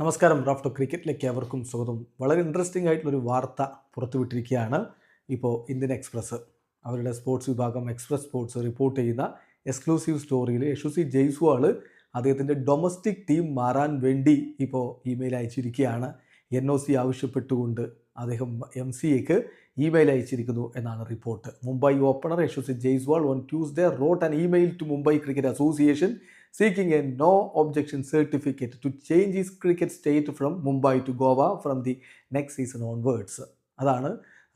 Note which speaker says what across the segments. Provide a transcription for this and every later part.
Speaker 1: നമസ്കാരം റാഫ്റ്റോ ക്രിക്കറ്റിലേക്ക് അവർക്കും സ്വാഗതം. വളരെ ഇൻട്രസ്റ്റിംഗ് ആയിട്ടുള്ളൊരു വാർത്ത പുറത്തുവിട്ടിരിക്കുകയാണ് ഇപ്പോൾ ഇന്ത്യൻ എക്സ്പ്രസ് അവരുടെ സ്പോർട്സ് വിഭാഗം എക്സ്പ്രസ് സ്പോർട്സ് റിപ്പോർട്ട് ചെയ്യുന്ന എക്സ്ക്ലൂസീവ് സ്റ്റോറിയിൽ യശുസി ജയ്സ്വാൾ അദ്ദേഹത്തിന്റെ ഡൊമസ്റ്റിക് ടീം മാറാൻ വേണ്ടി ഇപ്പോൾ ഇമെയിൽ അയച്ചിരിക്കുകയാണ്. എൻ ഒ സി ആവശ്യപ്പെട്ടുകൊണ്ട് അദ്ദേഹം എം സി എക്ക് ഇമെയിൽ അയച്ചിരിക്കുന്നു എന്നാണ് report. Mumbai opener Yashasvi Jaiswal on Tuesday wrote an email to Mumbai cricket association seeking a no objection certificate to change his cricket state from Mumbai to Goa from the next season onwards അതാണ്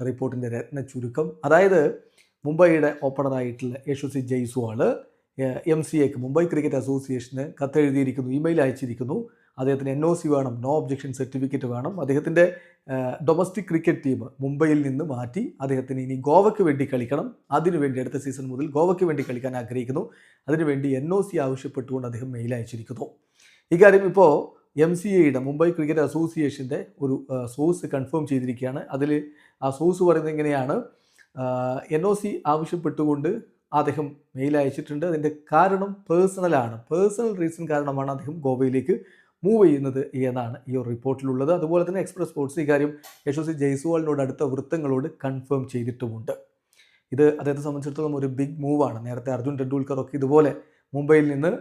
Speaker 1: റിപ്പോർട്ടിന്റെ രത്ന ചുരുക്കം. അതായത് മുംബൈയുടെ ഓപ്പണറായിട്ടുള്ള Yashasvi Jaiswal M C A Mumbai cricket അസോസിയേഷന് കത്തെഴുതിയിരിക്കുന്നു email അയച്ചിരിക്കുന്നു. അദ്ദേഹത്തിന് N O C വേണം നോ ഒബ്ജക്ഷൻ സർട്ടിഫിക്കറ്റ് വേണം. അദ്ദേഹത്തിന്റെ ഡൊമസ്റ്റിക് ക്രിക്കറ്റ് ടീം മുംബൈയിൽ നിന്ന് മാറ്റി അദ്ദേഹത്തിന് ഇനി ഗോവയ്ക്ക് വേണ്ടി കളിക്കണം. അതിനുവേണ്ടി അടുത്ത സീസൺ മുതൽ ഗോവയ്ക്ക് വേണ്ടി കളിക്കാൻ ആഗ്രഹിക്കുന്നു. അതിനുവേണ്ടി എൻ ഒ സി ആവശ്യപ്പെട്ടുകൊണ്ട് അദ്ദേഹം മെയിൽ അയച്ചിരിക്കുന്നു. ഇക്കാര്യം ഇപ്പോൾ എം സി എയുടെ മുംബൈ ക്രിക്കറ്റ് അസോസിയേഷന്റെ ഒരു സോഴ്സ് കൺഫേം ചെയ്തിരിക്കുകയാണ്. അതിൽ ആ സോഴ്സ് പറയുന്നത് എങ്ങനെയാണ് എൻ ഒ സി ആവശ്യപ്പെട്ടുകൊണ്ട് അദ്ദേഹം മെയിൽ അയച്ചിട്ടുണ്ട്. അതിന്റെ കാരണം പേഴ്സണലാണ് പേഴ്സണൽ റീസൺ കാരണമാണ് അദ്ദേഹം ഗോവയിലേക്ക് മൂവ് ചെയ്യുന്നത് എന്നാണ് ഈ ഒരു റിപ്പോർട്ടിലുള്ളത് അതുപോലെ തന്നെ എക്സ്പ്രസ് സ്പോർട്സ് ഇക്കാര്യം യശസ്വി ജയ്സ്വാളിനോട് അടുത്ത വൃത്തങ്ങളോട് കൺഫേം ചെയ്തിട്ടുമുണ്ട്. ഇത് അദ്ദേഹത്തെ സംബന്ധിച്ചിടത്തോളം ഒരു ബിഗ് മൂവാണ് നേരത്തെ അർജുൻ ടെണ്ടുൽക്കർ ഒക്കെ ഇതുപോലെ മുംബൈയിൽ നിന്ന്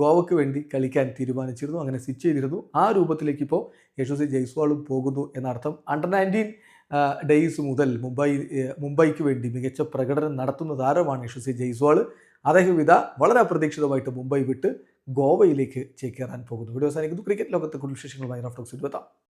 Speaker 1: ഗോവയ്ക്ക് വേണ്ടി കളിക്കാൻ തീരുമാനിച്ചിരുന്നു. അങ്ങനെ സ്വിച്ച് ചെയ്തിരുന്നു. ആ രൂപത്തിലേക്ക് ഇപ്പോൾ യശസ്വി ജയ്സ്വാളും പോകുന്നു എന്നർത്ഥം അണ്ടർ നയന്റീൻ ഡേയ്സ് മുതൽ മുംബൈ മുംബൈക്ക് വേണ്ടി മികച്ച പ്രകടനം നടത്തുന്ന താരമാണ് യശസ്വി ജയ്സ്വാൾ അദ്ദേഹം ഇതാ വളരെ അപ്രതീക്ഷിതമായിട്ട് മുംബൈ വിട്ട് ഗോവയിലേക്ക് ചേക്കേറാൻ പോകുന്നു. വീഡിയോ അവസാനിക്കുന്നു. ക്രിക്കറ്റ് ലോകത്തെ കൂടുതൽ വിശേഷങ്ങളുമായി റഫ്റ്റോക്സ് എത്താം